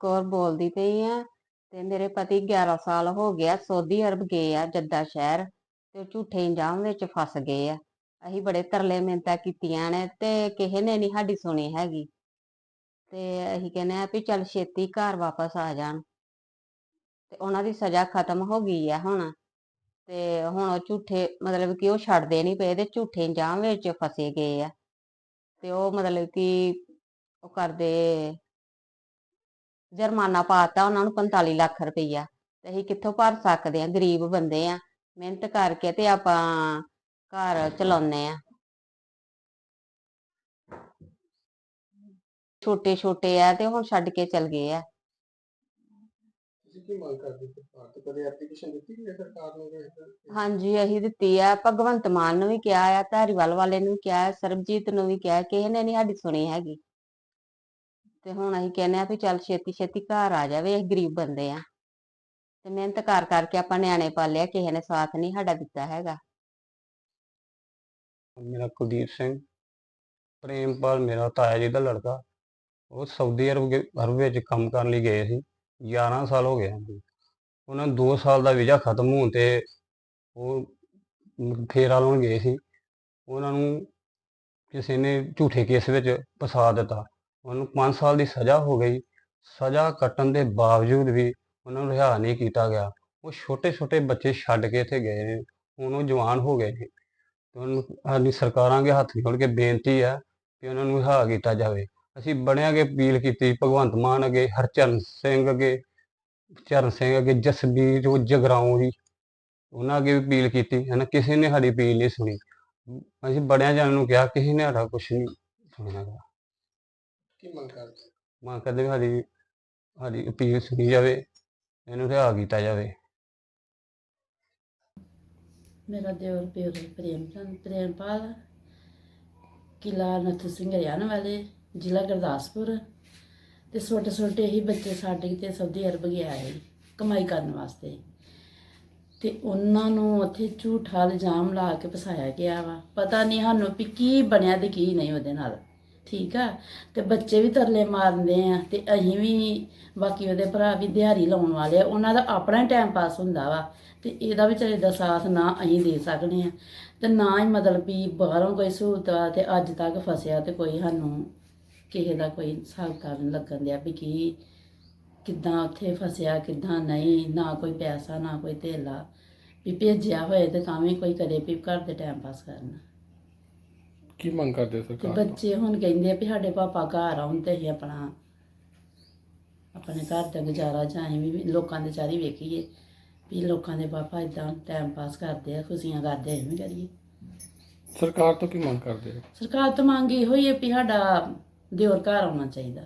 ਕੌਰ ਬੋਲਦੀ ਪਈ ਆ ਤੇ ਮੇਰੇ ਪਤੀ 11 ਸਾਲ ਹੋ ਗਿਆ ਸਾਊਦੀ ਅਰਬ ਗਏ ਆ ਜੱਦਾ ਸ਼ਹਿਰ ਤੇ ਉਹ ਝੂਠੇ ਇੰਜਾਮ ਵਿੱਚ ਫਸ ਗਏ ਆ। ਅਸੀਂ ਬੜੇ ਤਰਲੇ ਮਿੰਨਤਾਂ ਕੀਤੀਆਂ ਨੇ ਤੇ ਕਿਸੇ ਨੇ ਨਹੀਂ ਸਾਡੀ ਸੁਣੀ ਹੈਗੀ। ਤੇ ਅਸੀਂ ਕਹਿੰਦੇ ਆ ਵੀ ਚੱਲ ਛੇਤੀ ਘਰ ਵਾਪਸ ਆ ਜਾਣ। ਤੇ ਉਹਨਾਂ ਦੀ ਸਜ਼ਾ ਖਤਮ ਹੋ ਗਈ ਆ ਹੁਣ। ਤੇ ਹੁਣ ਉਹ ਝੂਠੇ ਮਤਲਬ ਕਿ ਉਹ ਛੱਡਦੇ ਨਹੀਂ ਪਏ ਤੇ ਝੂਠੇ ਇੰਜਾਮ ਵਿੱਚ ਫਸੇ ਗਏ ਆ। ਤੇ ਉਹ ਮਤਲਬ ਕਿ ਉਹ ਕਰਦੇ ਜੁਰਮਾਨਾ ਪਾਤਾ ਉਹਨਾਂ ਨੂੰ 45 ਲੱਖ ਰੁਪਈਆ। ਤੇ ਅਸੀਂ ਕਿੱਥੋਂ ਭਰ ਸਕਦੇ ਆ ਗਰੀਬ ਬੰਦੇ ਆ। ਮਿਹਨਤ ਕਰਕੇ ਤੇ ਆਪਾਂ ਘਰ ਚਲਾਉਨੇ ਆ। ਛੋਟੇ ਛੋਟੇ ਆ ਤੇ ਹੁਣ ਛੱਡ ਕੇ ਚਲ ਗਏ ਆ। ਤੁਸੀਂ ਕੀ ਮੰਗ ਕਰਦੇ ਸਰਕਾਰ ਤੋਂ ਕਦੇ ਐਪਲੀਕੇਸ਼ਨ ਦਿੱਤੀ ਗਈ ਹੈ ਸਰਕਾਰ ਨੂੰ ਕਿ ਹਾਂਜੀ ਅਸੀਂ ਦਿੱਤੀ ਆ। ਭਗਵੰਤ ਮਾਨ ਨੂੰ ਵੀ ਕਿਹਾ ਆ ਧਾਰੀਵਾਲ ਵਾਲੇ ਨੂੰ ਵੀ ਕਿਹਾ ਸਰਬਜੀਤ ਨੂੰ ਵੀ ਕਿਹਾ ਕਿਸੇ ਨੇ ਨਹੀਂ ਸਾਡੀ ਸੁਣੀ ਹੈਗੀ। ਤੇ ਹੁਣ ਅਸੀਂ ਕਹਿੰਦੇ ਆ ਵੀ ਚੱਲ ਛੇਤੀ ਛੇਤੀ ਘਰ ਆ ਜਾਵੇ, ਅਸੀਂ ਗਰੀਬ ਬੰਦੇ ਆ ਤੇ ਮਿਹਨਤ ਕਰ ਕਰਕੇ ਆਪਾਂ ਨਿਆਣੇ ਪਾਲਿਆ, ਕਿਸੇ ਨੇ ਸਾਥ ਨਹੀਂ ਸਾਡਾ ਦਿੱਤਾ ਹੈਗਾ। ਮੇਰਾ ਕੁਲਦੀਪ ਸਿੰਘ ਪ੍ਰੇਮਪਾਲ ਮੇਰਾ ਤਾਇਆ ਜੀ ਦਾ ਲੜਕਾ। ਉਹ ਸਾਊਦੀ ਅਰਬ ਗੇ- ਅਰਬ ਵਿੱਚ ਕੰਮ ਕਰਨ ਲਈ ਗਏ ਸੀ। 11 ਸਾਲ ਹੋ ਗਏ ਹਨ ਜੀ। ਉਹਨਾਂ ਨੂੰ 2 ਸਾਲ ਦਾ ਵੀਜ਼ਾ ਖਤਮ ਹੋਣ ਤੇ ਉਹ ਮ- ਫੇਰਾ ਲਾਉਣ ਗਏ ਸੀ। ਉਹਨਾਂ ਨੂੰ ਕਿਸੇ ਨੇ ਝੂਠੇ ਕੇਸ ਵਿੱਚ ਫਸਾ ਦਿੱਤਾ। ਉਹਨੂੰ 5 ਸਾਲ ਦੀ ਸਜ਼ਾ ਹੋ ਗਈ। ਸਜ਼ਾ ਕੱਟਣ ਦੇ ਬਾਵਜੂਦ ਵੀ ਉਹਨਾਂ ਨੂੰ ਰਿਹਾ ਨਹੀਂ ਕੀਤਾ ਗਿਆ। ਉਹ ਛੋਟੇ ਛੋਟੇ ਬੱਚੇ ਛੱਡ ਕੇ ਇੱਥੇ ਗਏ ਨੇ। ਹੁਣ ਉਹ ਜਵਾਨ ਹੋ ਗਏ ਨੇ। ਤੇ ਉਹਨੂੰ ਸਾਡੀ ਸਰਕਾਰਾਂ ਅੱਗੇ ਹੱਥ ਜੋੜ ਕੇ ਬੇਨਤੀ ਹੈ ਕਿ ਉਹਨਾਂ ਨੂੰ ਰਿਹਾ ਕੀਤਾ ਜਾਵੇ। ਅਸੀਂ ਬੜਿਆਂ ਅੱਗੇ ਅਪੀਲ ਕੀਤੀ ਭਗਵੰਤ ਮਾਨ ਅੱਗੇ, ਹਰਚਰਨ ਸਿੰਘ ਅੱਗੇ, ਚਰਨ ਸਿੰਘ ਅੱਗੇ, ਜਸਬੀਰ, ਉਹ ਜਗਰਾਉਂ ਜੀ। ਉਹਨਾਂ ਅੱਗੇ ਵੀ ਅਪੀਲ ਕੀਤੀ। ਹੈ ਕਿਸੇ ਨੇ ਸਾਡੀ ਅਪੀਲ ਨਹੀਂ ਸੁਣੀ। ਅਸੀਂ ਬੜਿਆਂ ਜਣਾਂ ਨੂੰ ਕਿਹਾ, ਕਿਸੇ ਨੇ ਸਾਡਾ ਕੁਝ ਨਹੀਂ ਸੁਣਿਆ ਗਾ। ਕੀ ਮੰਗ ਕਰਦੇ? ਮੰਗ ਕਰਦੇ ਵੀ ਸਾਡੀ ਸਾਡੀ ਅਪੀਲ ਸੁਣੀ ਜਾਵੇ ਇਹਨੂੰ ਰਿਹਾ ਕੀਤਾ ਜਾਵੇ। ਮੇਰਾ ਦਿਓਰ ਪਿਓਰ ਪ੍ਰੇਮ ਚੰਦ ਪ੍ਰੇਮਪਾਲ ਕਿਲਾ ਨੱਥ ਸਿੰਘ ਹਰਿਆਣਾ ਵਾਲੇ ਜ਼ਿਲ੍ਹਾ ਗੁਰਦਾਸਪੁਰ। ਤੇ ਛੋਟੇ ਛੋਟੇ ਹੀ ਬੱਚੇ ਸਾਡੇ ਤੇ ਸਾਊਦੀ ਅਰਬ ਗਿਆ ਹੈ ਕਮਾਈ ਕਰਨ ਵਾਸਤੇ। ਤੇ ਉਹਨਾਂ ਨੂੰ ਉੱਥੇ ਝੂਠਾ ਇਲਜ਼ਾਮ ਲਾ ਕੇ ਫਸਾਇਆ ਗਿਆ ਵਾ। ਪਤਾ ਨਹੀਂ ਸਾਨੂੰ ਵੀ ਕੀ ਬਣਿਆ ਤੇ ਕੀ ਨਹੀਂ ਉਹਦੇ ਨਾਲ। ਠੀਕ ਆ? ਤੇ ਬੱਚੇ ਵੀ ਤਰਲੇ ਮਾਰਦੇ ਆ ਤੇ ਅਸੀਂ ਵੀ ਬਾਕੀ ਉਹਦੇ ਭਰਾ ਵੀ ਦਿਹਾੜੀ ਲਾਉਣ ਵਾਲੇ ਆ। ਉਹਨਾਂ ਦਾ ਆਪਣਾ ਟਾਈਮ ਪਾਸ ਹੁੰਦਾ ਵਾ ਤੇ ਇਹਦਾ ਵਿਚਾਰੇ ਦਾ ਸਾਥ ਨਾ ਅਸੀਂ ਦੇ ਸਕਦੇ ਆ। ਤੇ ਨਾ ਹੀ ਮਤਲਬ ਵੀ ਬਾਹਰੋਂ ਕੋਈ ਸਹੂਲਤ ਆ ਤੇ ਅੱਜ ਤੱਕ ਫਸਿਆ ਤੇ ਕੋਈ ਸਾਨੂੰ ਕਿਸੇ ਦਾ ਕੋਈ ਹਿਸਾਬ ਕਰਨ ਲੱਗਣ ਦਿਆ ਵੀ ਕੀ ਕਿੱਦਾਂ ਉੱਥੇ ਫਸਿਆ, ਕਿੱਦਾਂ ਨਹੀਂ, ਨਾ ਕੋਈ ਪੈਸਾ, ਨਾ ਕੋਈ ਧੇਲਾ ਵੀ ਭੇਜਿਆ ਹੋਏ ਤੇ ਤਾਂ ਵੀ ਕੋਈ ਕਰੇ ਵੀ ਘਰ ਦੇ ਟਾਈਮ ਪਾਸ ਕਰਨ। ਕੀ ਮੰਗ ਕਰਦੇ ਸਰਕਾਰ ਤੋਂ? ਬੱਚੇ ਹੁਣ ਕਹਿੰਦੇ ਆ ਵੀ ਸਾਡੇ ਪਾਪਾ ਘਰ ਆਉਣ ਤੇ ਅਸੀਂ ਆਪਣਾ ਆਪਣੇ ਘਰ ਦਾ ਗੁਜ਼ਾਰਾ ਜਾਂ ਅਸੀਂ ਵੀ ਲੋਕਾਂ ਦੇ ਚਾਰੀ ਵੇਖੀਏ ਵੀ ਲੋਕਾਂ ਦੇ ਪਾਪਾ ਇਦਾਂ ਟਾਈਮ ਪਾਸ ਕਰਦੇ ਆ ਖੁਸ਼ੀਆਂ ਕਰਦੇ ਅਸੀਂ ਵੀ ਕਰੀਏ। ਸਰਕਾਰ ਤੋਂ ਕੀ ਮੰਗ ਕਰਦੇ ਹੋ? ਸਰਕਾਰ ਤੋਂ ਮੰਗ ਇਹੋ ਹੀ ਹੈ ਵੀ ਸਾਡਾ ਦਿਓਰ ਘਰ ਆਉਣਾ ਚਾਹੀਦਾ।